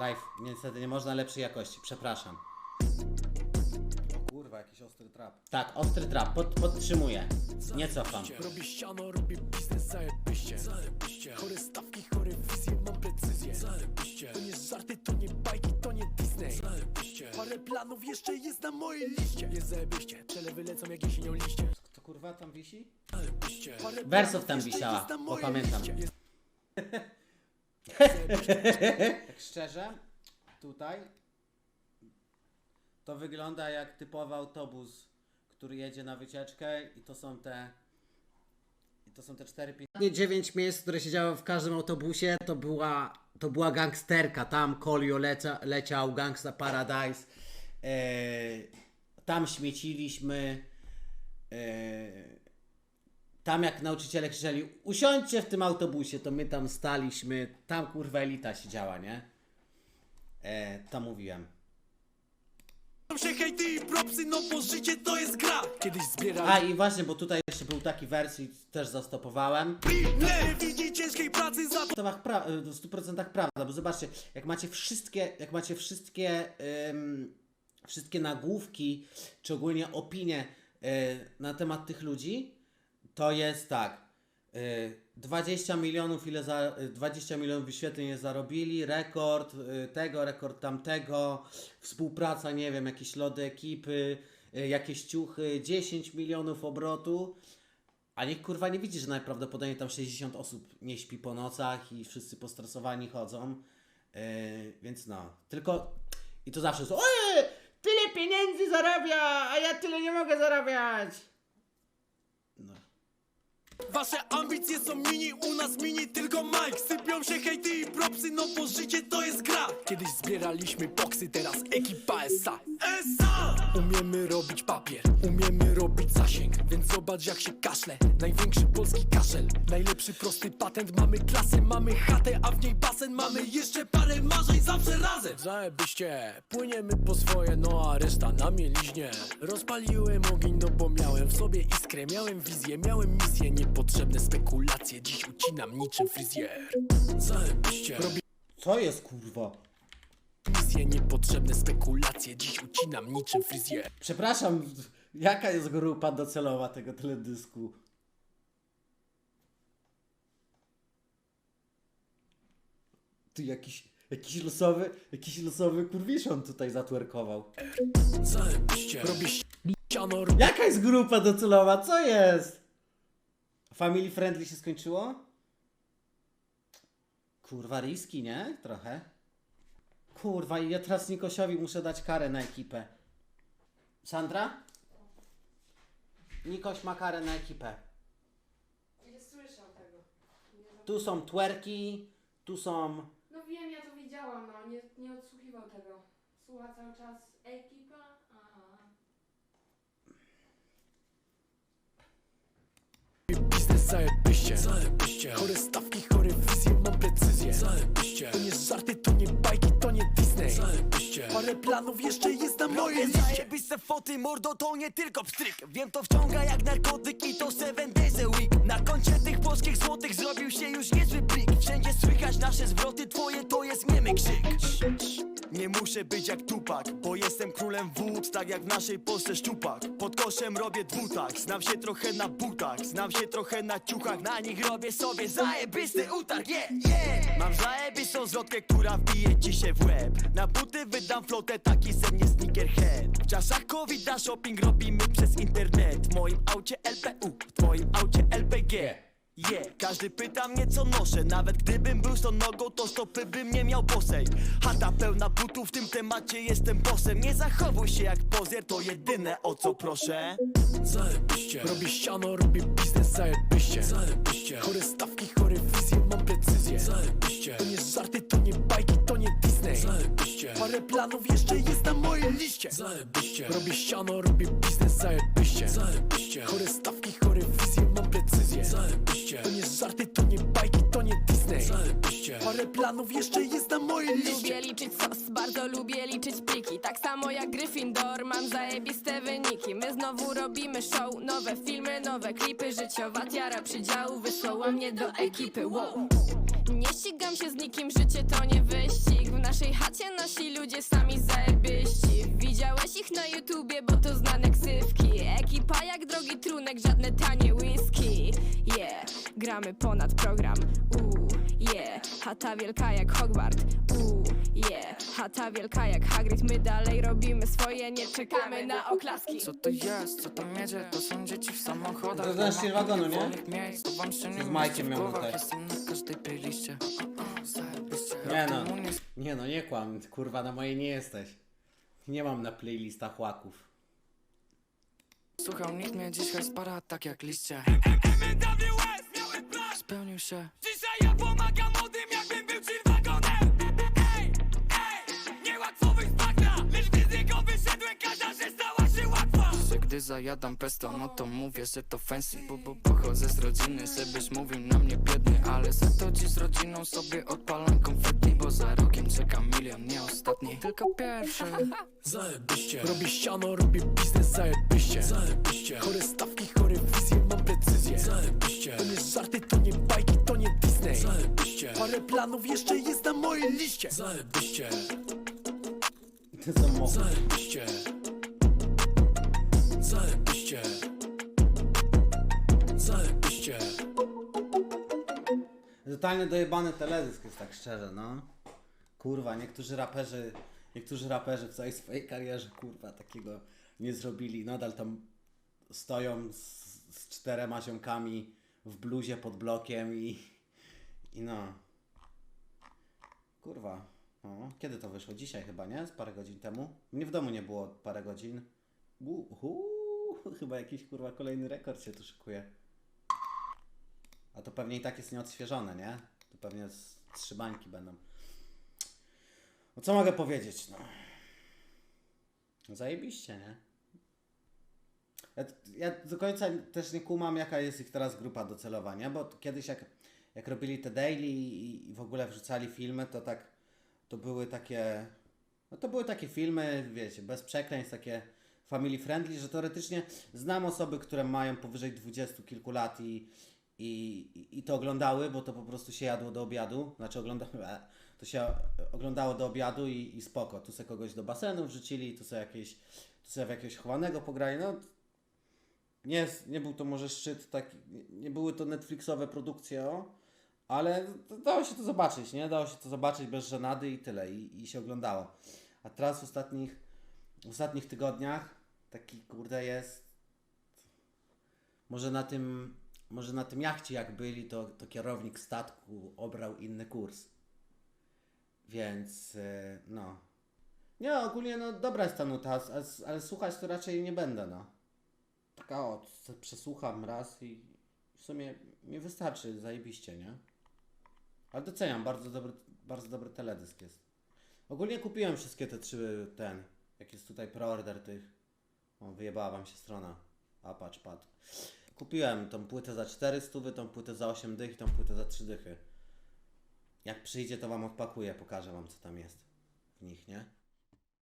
Live, niestety nie można lepszej jakości, przepraszam. Kurwa, jakiś ostry trap. Tak, ostry trap, pod, podtrzymuję. Nie cofam. Robię ściano, robię biznes, zajebiście Zajebiście Chore stawki, chore wizje, mam precyzję Zajebiście To nie żarty, to nie bajki, to nie Disney Zajebiście Parę planów jeszcze jest na mojej liście Jest zajebiście, przelewy lecą jak jesienią liście To kurwa tam wisi? Zajebiście Parę Wersów planów tam jeszcze wisiała, jest na bo mojej pamiętam. liście. Jest Tak szczerze, tutaj to wygląda jak typowy autobus, który jedzie na wycieczkę i to są te i to są te 4 5 9 miejsc, które siedziały w każdym autobusie, to była to była gangsterka, tam Kolio leca, leciał Gangsta Paradise. E, tam śmieciliśmy. E, tam jak nauczyciele krzyczeli, usiądźcie w tym autobusie, to my tam staliśmy, tam kurwa elita siedziała, nie? E, to mówiłem. się hejty i propsy, no bo życie to jest gra Kiedyś A zbierali i właśnie, bo tutaj jeszcze był taki wers i też zastopowałem. nie widzi ciężkiej pracy za pra- w 100% prawda, bo zobaczcie, jak macie wszystkie, jak macie wszystkie, ym, wszystkie nagłówki, czy ogólnie opinie y, na temat tych ludzi, to jest tak. y, 20 milionów, ile za, y, 20 milionów wyświetleń je zarobili, rekord y, tego, rekord tamtego, współpraca, nie wiem, jakieś lody ekipy, y, jakieś ciuchy, 10 milionów obrotu. A nikt kurwa nie widzi, że najprawdopodobniej tam 60 osób nie śpi po nocach i wszyscy postresowani chodzą. Więc no, tylko i to zawsze są, ojej, tyle pieniędzy zarabia, a ja tyle nie mogę zarabiać. No. Wasze ambicje są mini, u nas mini tylko Mike. Sypią się hejty i propsy, no bo życie to jest gra. Kiedyś zbieraliśmy boksy, teraz ekipa SA SA! Umiemy robić papier, umiemy robić zasięg. Więc zobacz jak się kaszle, największy polski kaszel Najlepszy prosty patent, mamy klasę, mamy chatę A w niej basen, mamy jeszcze parę marzeń zawsze razem. Zajebiście, płyniemy po swoje, no a reszta na mieliźnie. Rozpaliłem ogień, no bo miałem w sobie iskrę. Miałem wizję, miałem misję, niepotrzebne spekulacje Dziś ucinam niczym fryzjer Zajebiście, robię Co jest kurwa? misję, niepotrzebne spekulacje Dziś ucinam niczym fryzjer Przepraszam, jaka jest grupa docelowa tego teledysku? Ty jakiś, jakiś losowy, jakiś losowy kurwiszon tutaj zatwerkował. Zajebiście, robię ściano, Jaka jest grupa docelowa? Co jest? Family friendly się skończyło? Kurwa riski, nie? Trochę. Kurwa, i ja teraz Nikosiowi muszę dać karę na ekipę. Sandra? Nikoś ma karę na ekipę. Nie słyszał tego. Nie, Tu są twerki, tu są... no wiem, ja to widziałam, no nie, nie odsłuchiwał tego. Słucha cały czas ekipa. Aha. Biznes zajebiście, zajebiście. Chore stawki, chore wizje, mam precyzję. Zajebiście. To nie żarty, to nie bajki, to nie Disney. Zajebiście. Parę planów jeszcze jest na mojej liście. Zajebiste foty, mordo, to nie tylko pstryk. Wiem, to wciąga jak narkotyk i to seven days a week. Na koncie tych polskich złotych zrobił się już niezły plik. Wszędzie słychać nasze zwroty, twoje to jest niemy krzyk nie muszę być jak Tupak, bo jestem królem wód, tak jak w naszej Polsce szczupak. Pod koszem robię dwutak, znam się trochę na butach Znam się trochę na ciuchach, na nich robię sobie zajebisty utarg, yeah, yeah. Mam zajebistą zwrotkę, która wbije ci się w łeb. Na buty wydam flotę, taki ze mnie sneakerhead. W czasach covid shopping robimy przez internet. W moim aucie LPU, w twoim aucie LPG Yeah, każdy pyta mnie co noszę. Nawet gdybym był z nogą, to stopy bym nie miał bosej Chata pełna butów, w tym temacie jestem bossem. Nie zachowuj się jak pozier, to jedyne o co proszę. Zajebiście. Robię ściano, robię biznes, zajebiście. Zajebiście. Chore stawki, chore wizje, mam precyzję Zajebiście. To nie żarty, to nie bajki, to nie Disney. Zajebiście. Parę planów jeszcze jest na mojej liście. Zajebiście. Robię ściano, robię biznes, zajebiście. Zajebiście. Chore stawki, chore wizje, mam precyzję Zajebiście To nie żarty, to nie bajki, to nie Disney. Zajebiście. Parę planów jeszcze jest na mojej liście. Lubię liczyć sos, bardzo lubię liczyć pliki. Tak samo jak Gryffindor, mam zajebiste wyniki. My znowu robimy show, nowe filmy, nowe klipy Życiowa tiara przydziału wysłała mnie do ekipy, wow. Nie ścigam się z nikim, życie to nie wyścig. W naszej chacie nasi ludzie sami zajebiści. Widziałeś ich na YouTubie, bo to znane ksywki. Ekipa jak drogi trunek, żadne tanie whisky gramy ponad program Uuu, yeah, chata wielka jak Hogwart Uuu, yeah, chata wielka jak Hagrid My dalej robimy swoje, nie czekamy na oklaski Co to jest, co tam jedzie, to są dzieci w samochodach To styl wagonu, nie? Miejsc, to wam się nie z Majkiem miał tutaj. Jestem na każdej. Nie no, nie no, nie kłam, kurwa, na mojej nie jesteś. Nie mam na playlistach łaków. Słuchał nikt mnie dziś hejs para tak jak liście Spełnił się. Dzisiaj ja pomagam młodym jakbym był wagonem. Ej, ej, niełatwo wyjść z bagna Lecz gdy z niego wyszedłem każda rzecz stała się łatwa. Że gdy zajadam pesto, no to mówię, że to fancy Bo, bo pochodzę z rodziny, żebyś mówił na mnie biedny Ale za to dziś z rodziną sobie odpalam konfetti Bo za rokiem czeka milion, nie ostatni, tylko pierwszy Zajebiście. Robię ściano, robię biznes, zajebiście. Zajebiście. Chore stawki, chore Parę planów jeszcze jest na mojej liście Zajebiście To są mowy. Zajebiście Zajebiście Zajebiście Totalnie dojebany teledysk jest tak szczerze, no. Kurwa, niektórzy raperzy, niektórzy raperzy w całej swojej karierze, kurwa, takiego nie zrobili. Nadal tam stoją z, z czterema ziomkami w bluzie pod blokiem i, i no. Kurwa, no. Kiedy to wyszło? Dzisiaj chyba, nie? Z parę godzin temu? Mnie w domu nie było parę godzin. Uhu, chyba jakiś kurwa kolejny rekord się tu szykuje. A to pewnie i tak jest nieodświeżone, nie? To pewnie trzy bańki będą. No co mogę powiedzieć, no? Zajebiście, nie? Ja, ja do końca też nie kumam, jaka jest ich teraz grupa docelowa, nie? Bo kiedyś jak, jak robili te daily i, i w ogóle wrzucali filmy, to tak, to były takie, no to były takie filmy, wiecie, bez przekleństw, takie family friendly, że teoretycznie znam osoby, które mają powyżej dwudziestu kilku lat i, i, i- to oglądały, bo to po prostu się jadło do obiadu, znaczy oglądały, to się oglądało do obiadu i, i spoko, tu sobie kogoś do basenu wrzucili, tu sobie jakieś, tu sobie w jakiegoś chowanego pograli, no nie, nie był to może szczyt taki, nie- nie były to Netflixowe produkcje, o, ale dało się to zobaczyć, nie? Dało się to zobaczyć bez żenady i tyle, i, i się oglądało. A teraz w ostatnich, w ostatnich tygodniach taki kurde jest, może na tym, może na tym jachcie jak byli, to, to kierownik statku obrał inny kurs. Więc, e, no. Nie, ogólnie, no, dobra jest ta nuta, ale, ale słuchać to raczej nie będę, no. Taka o, przesłucham raz i w sumie mi wystarczy, zajebiście, nie? Ale doceniam, bardzo dobry, bardzo dobry teledysk jest. Ogólnie kupiłem wszystkie te trzy, ten, jak jest tutaj preorder tych. O, wyjebała wam się strona. A patrz, patrz. Kupiłem tą płytę za 400, tą płytę za 8 dych i tą płytę za 3 dychy. Jak przyjdzie, to wam odpakuję, pokażę wam, co tam jest w nich, nie?